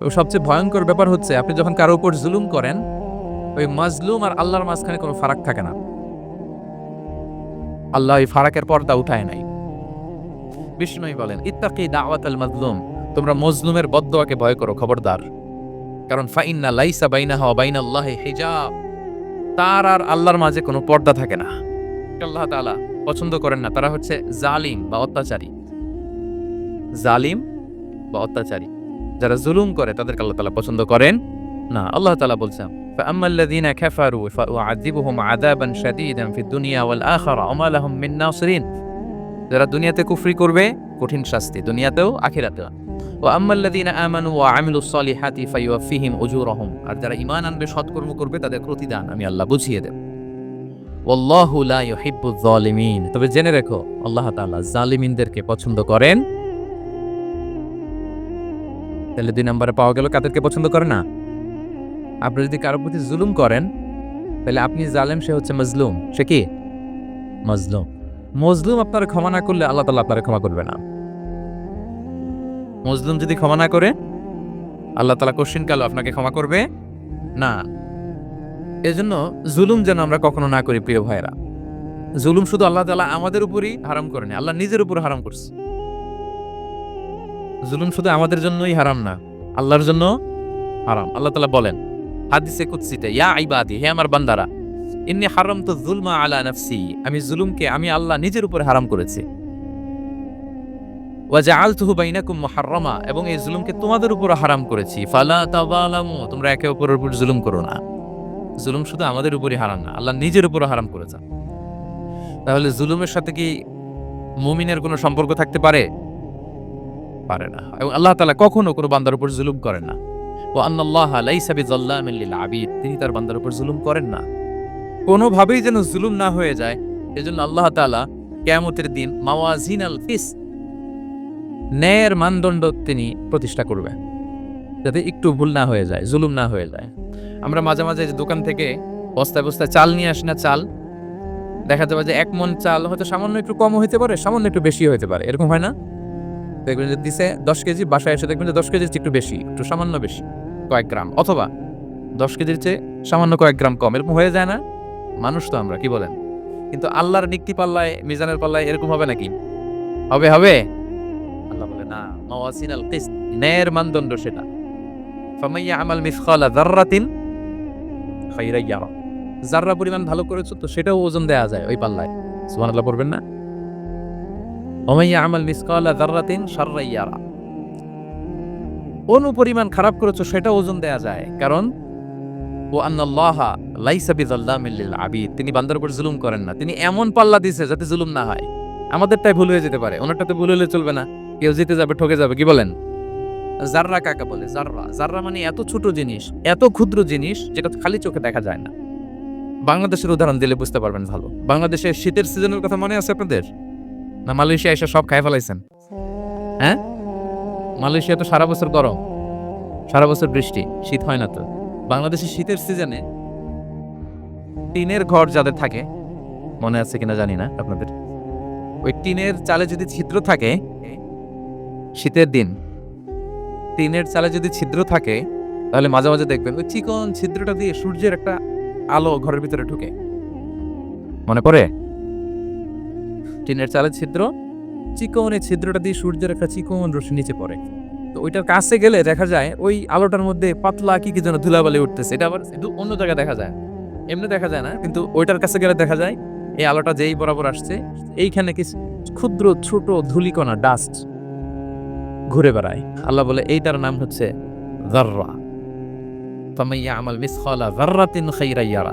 তো সবচেয়ে ভয়ঙ্কর ব্যাপার হচ্ছে, আপনি যখন কারও উপর জুলুম করেন, ওই মাজলুম আর আল্লাহর মাঝখানে কোনো ফারাক থাকে না। আল্লাহ ওই ফারাকের পর্দা উঠায় নাই। বিষ্ণুই বলেন, ইত্তাকি দাওয়াত আল মাজলুম, তোমরা মজলুমের বদদোয়াকে ভয় করো, খবরদার। কারণ ফাইন্না লাইসা বাইনা হওয়া বাইনা আল্লাহ হিজাব। তার আর আল্লাহর মাঝে কোনো পর্দা থাকে না। আল্লাহ তাআলা পছন্দ করেন না, তারা হচ্ছে জালিম বা অত্যাচারী। জালিম বা অত্যাচারী। যারা জুলুম করে তাদেরকে আল্লাহ তাআলা পছন্দ করেন না আল্লাহ তাআলা বলছেন فأما الذين كفروا فأعذبهم عذابا شديدا في الدنيا والآخرة وما لهم من ناصرين যারা দুনিয়াতে কুফরি করবে কঠিন শাস্তি দুনিয়াতেও আখিরাতেও ও আম্মাল্লাযীনা আমানু ওয়া আমিলুস সলিহাতি ফায়ুওয়াফিহিম উজুরহুম আর যারা ঈমান আনবে সৎকর্ম করবে তাদের প্রতিদান আমি আল্লাহ বুঝিয়ে দেব ওয়াল্লাহু লা ইউহিব্বুয যালিমিন তবে জেনে রেখো আল্লাহ তাআলা জালিমিনদেরকে পছন্দ করেন তাহলে দুই নম্বরে পাওয়া গেল কাদেরকে পছন্দ করে না? আপনি যদি কারোর প্রতি জুলুম করেন, তাহলে আপনি জালেম, সে হচ্ছে মজলুম। সে কি? মজলুম। মজলুম আপনার ক্ষমা না করলে আল্লাহ তাআলা আপনার ক্ষমা করবে না। মজলুম যদি ক্ষমা না করে, আল্লাহ তালা কোশ্চিন কালো আপনাকে ক্ষমা করবে না। এজন্য জুলুম যেন আমরা কখনো না করি, প্রিয় ভাইরা জুলুম শুধু আল্লাহ তালা আমাদের উপরই হারাম করেনি আল্লাহ নিজের উপর হারাম করছে। জুলুম শুধু আমাদের জন্যই হারাম না, আল্লাহর জন্য হারাম। আল্লাহ তালা বলেন, হাদিসে কুৎসিতে ইয়া ইবাদি, হে আমার বান্দারা, ইন্নি হারাম তো জুলমা আলা নাফসি, আমি জুলুমকে আমি আল্লাহ নিজের উপর হারাম করেছি। ওয়াজআলতুহু বাইনাকুম মুহাররামা, এবং এই জুলুমকে তোমাদের উপর হারাম করেছি। ফালা তাযালামু, তোমরা একে অপরের উপর জুলুম করো না। জুলুম শুধু আমাদের উপরই হারাম না, আল্লাহ নিজের উপর হারাম করেছেন। তাহলে জুলুমের সাথে কি মুমিনের কোনো সম্পর্ক থাকতে পারে? পারে না। এবং আল্লাহ তাআলা কখনো কোনো বান্দার উপর জুলুম করেন না। ও আন্নাল্লাহ লাইসা বিযাল্লামিন লিল আবিদ তিনি তার বান্দার উপর জুলুম করেন না। কোনোভাবেই যেন জুলুম না হয়ে যায়, এজন্য আল্লাহ তাআলা কিয়ামতের দিন মাওয়াজিন আল কিস ন্যায়ের মানদণ্ড তিনি প্রতিষ্ঠা করবেন। যাতে একটু ভুল না হয়ে যায়, জুলুম না হয়ে যায়। আমরা মাঝে মাঝে যে দোকান থেকে বস্তায় বস্তায় চাল নিয়ে আসি না চাল, দেখা যাবে যে এক মন চাল হয়তো সামান্য একটু কম হইতে পারে, সামান্য একটু বেশি হইতে পারে। এরকম হয় না? দেখবেন যে দিছে দশ কেজি, বাসায় এসে দেখবেন যে দশ কেজির চেয়ে একটু বেশি, একটু সামান্য বেশি, কয়েক গ্রাম। অথবা দশ কেজির চেয়ে সামান্য কয়েক গ্রাম কম, এরকম হয়ে যায় না? মানুষ তো আমরা, কি বলেন? কিন্তু আল্লাহর নিক্তি পাল্লায়, মিজানের পাল্লায় এরকম হবে নাকি? হবে হবে। আল্লাহ বলে, না আল কিস ন্যায়ের মানদণ্ড সেটা। ফামাইয়া আমাল মিসকালা ইয়ারা যাররা পরিমাণ ভালো করেছ, তো সেটাও ওজন দেয়া যায় ওই পাল্লায়। সুবহানাল্লাহ, পড়বেন না? ওমাইয়া অনু পরিমাণ খারাপ করেছ, সেটা ওজন দেয়া যায়। কারণ, ও আন্নাল্লাহা আবিদ তিনি বান্দার উপর জুলুম করেন না। তিনি এমন পাল্লা দিছে যাতে জুলুম না হয়। আমাদেরটাই ভুল হয়ে যেতে পারে। ওনারটাতে ভুল হলে চলবে না। কেউ জিতে যাবে, ঠকে যাবে। কি বলেন? জাররা কাকা বলে? জাররা জাররা মানে এত ছোট জিনিস, এত ক্ষুদ্র জিনিস, যেটা খালি চোখে দেখা যায় না। বাংলাদেশের উদাহরণ দিলে বুঝতে পারবেন ভালো। বাংলাদেশের শীতের সিজনের কথা মনে আছে আপনাদের? না, মালয়েশিয়া এসে সব খাই ফেলাইছেন। হ্যাঁ? মালয়েশিয়া তো সারা বছর গরম, সারা বছর বৃষ্টি, শীত হয় না তো। বাংলাদেশের শীতের সিজনে টিনের ঘর যাদের থাকে, মনে আছে কিনা জানি না আপনাদের। ওই টিনের চালে যদি ছিদ্র থাকে, শীতের দিন, টিনের চালে যদি ছিদ্র থাকে, তাহলে মাঝে মাঝে দেখবেন ওই চিকন ছিদ্রটা দিয়ে সূর্যের একটা আলো ঘরের ভিতরে ঢুকে। মনে পড়ে? টিনের চালের ছিদ্র চিকন এই ছিদ্রটা দিয়ে সূর্যের একটা চিকন রশ্মি নিচে পড়ে। তো ওইটার কাছে গেলে দেখা যায় ওই আলোটার মধ্যে পাতলা কি কি যেন ধুলাবালি উঠতেছে। এটা আবার অন্য জায়গায় দেখা যায়। এমনি দেখা যায় না, কিন্তু ওইটার কাছে গেলে দেখা যায় এই আলোটা যেই বরাবর আসছে, এইখানে কিছু ক্ষুদ্র ছোট ধুলিকণা ডাস্ট ঘুরে বেড়ায়। আল্লাহ বলে, এইটার নাম হচ্ছে জাররা ফামাইয়া আমাল মিসখালা জাররাতিন খাইরা ইয়ারা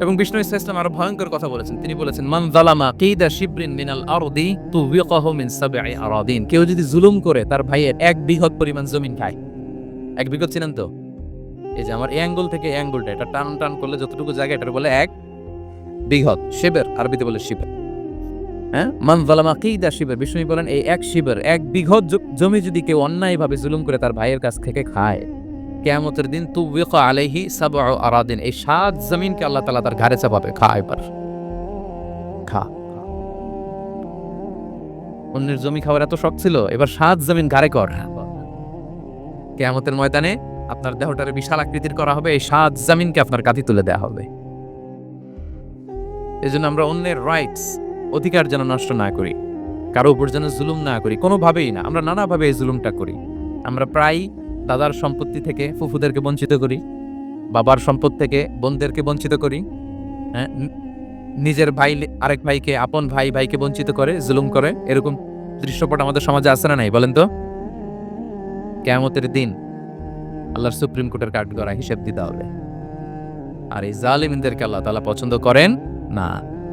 এবং বিষ্ণু ইসা ইসলাম আরও ভয়ঙ্কর কথা বলেছেন। তিনি বলেছেন, মান জালামা কিদা শিবরিন মিনাল আরদি তুবিকাহু মিন আরাদিন। কেউ যদি জুলুম করে, তার ভাইয়ের এক বিঘত পরিমাণ জমিন খায়। এক বিঘত চিনেন তো? এই যে আমার এই অ্যাঙ্গল থেকে অ্যাঙ্গলটা, এটা টান টান করলে যতটুকু জায়গা এটা বলে এক বিঘত শিবের, আরবিতে বলে শিবের। হ্যাঁ? মান জালামা কিদা শিবের, বিষ্ণু বলেন, এই এক শিবের, এক বিঘত জমি যদি কেউ অন্যায়ভাবে জুলুম করে, তার ভাইয়ের কাছ থেকে খায়। কেয়ামতের দিন তু আলাইহি সাব আরাদিন। এই সাত জমিনকে আল্লাহ তালা তার ঘাড়ে চাপাবে। খা এবার। খা। অন্যের জমি খাওয়ার এত শখ ছিল, এবার সাত জমিন ঘাড়ে কর। কেয়ামতের ময়দানে আপনার দেহটারে বিশাল আকৃতির করা হবে, এই সাত জমিনকে আপনার কাঁধে তুলে দেওয়া হবে। এই জন্য আমরা অন্যের রাইটস অধিকার যেন নষ্ট না করি, কারও উপর যেন জুলুম না করি, কোনোভাবেই না। আমরা নানাভাবে এই জুলুমটা করি। আমরা প্রায় দাদার সম্পত্তি থেকে ফুফুদেরকে বঞ্চিত করি, বাবার সম্পদ থেকে বোনদেরকে বঞ্চিত করি হ্যাঁ নিজের ভাই আরেক ভাইকে, আপন ভাই, ভাইকে বঞ্চিত করে, জুলুম করে, এরকম দৃশ্যপট আমাদের সমাজে আছে না নাই, বলেন তো? কেয়ামতের দিন আল্লাহর সুপ্রিম কোর্টের কাঠ করা হিসেব দিতে হবে। আর এই জালিমদেরকে আল্লাহ তালা পছন্দ করেন না।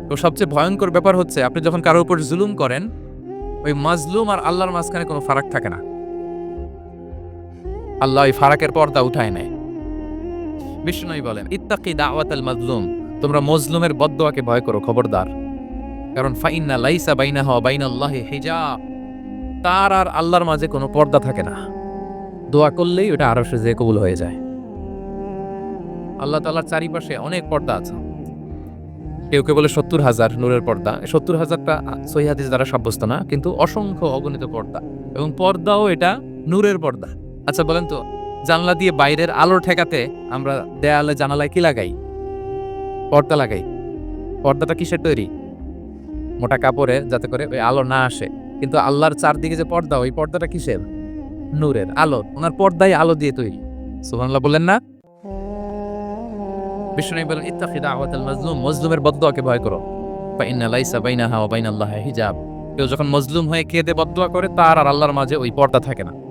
তো সবচেয়ে ভয়ঙ্কর ব্যাপার হচ্ছে, আপনি যখন কারোর উপর জুলুম করেন, ওই মাজলুম আর আল্লাহর মাঝখানে কোনো ফারাক থাকে না। আল্লাহ ওই ফারাকের পর্দা উঠায় নেয়। বিষ্ণুই বলেন, ইত্তাকি দাওয়াত আল মাজলুম, তোমরা মজলুমের বদদোয়াকে ভয় করো, খবরদার। কারণ ফাইন্না লাইসা বাইনা হওয়া বাইনা আল্লাহ হিজাব। তার আর আল্লাহর মাঝে কোনো পর্দা থাকে না। দোয়া করলেই ওটা আরও সে যে কবুল হয়ে যায়। আল্লাহ তাআলার চারিপাশে অনেক পর্দা আছে। কেউ কেউ বলে সত্তর হাজার নূরের পর্দা। সত্তর হাজারটা সহি হাদিস দ্বারা সাব্যস্ত না, কিন্তু অসংখ্য অগণিত পর্দা। এবং পর্দাও এটা নূরের পর্দা। আচ্ছা বলেন তো, জানলা দিয়ে বাইরের আলো ঠেকাতে আমরা দেয়ালে জানালায় কি লাগাই? পর্দা লাগাই। পর্দাটা কিসের তৈরি? মোটা কাপড়ে যাতে করে ওই আলো না আসে। কিন্তু আল্লাহর চারদিকে যে পর্দা, ওই পর্দাটা কিসের? নূরের আলো। ওনার পর্দায় আলো দিয়ে তৈরি। সুবহানাল্লাহ বললেন না? বিষ্ণু বলেন ইত্তাকি দাওয়াতাল মাজলুম। মজলুমের বদদোয়াকে ভয় করো। ফা ইন্না লাইসা বাইনাহা ওয়া বাইনাল্লাহি হিজাব। কেউ যখন মজলুম হয়ে কেঁদে বদদোয়া করে, তার আর আল্লাহর মাঝে ওই পর্দা থাকে না।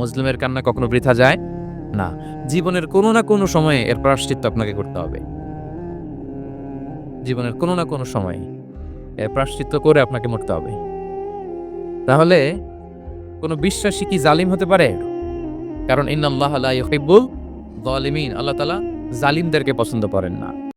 মুসলিমের কান্না কখনো বৃথা যায়? না। জীবনের কোনো না কোনো সময়ে এর প্রাশ্চিত্য আপনাকে করতে হবে। জীবনের কোনো না কোনো সময়ে এর প্রাশ্চিত্য করে আপনাকে মরতে হবে। তাহলে কোনো বিশ্বাসী কি জালিম হতে পারে? কারণ ইন্নাল্লাহ লা ইউহিব্বুল যালিমিন আল্লাহ তাআলা জালিমদেরকে পছন্দ করেন না।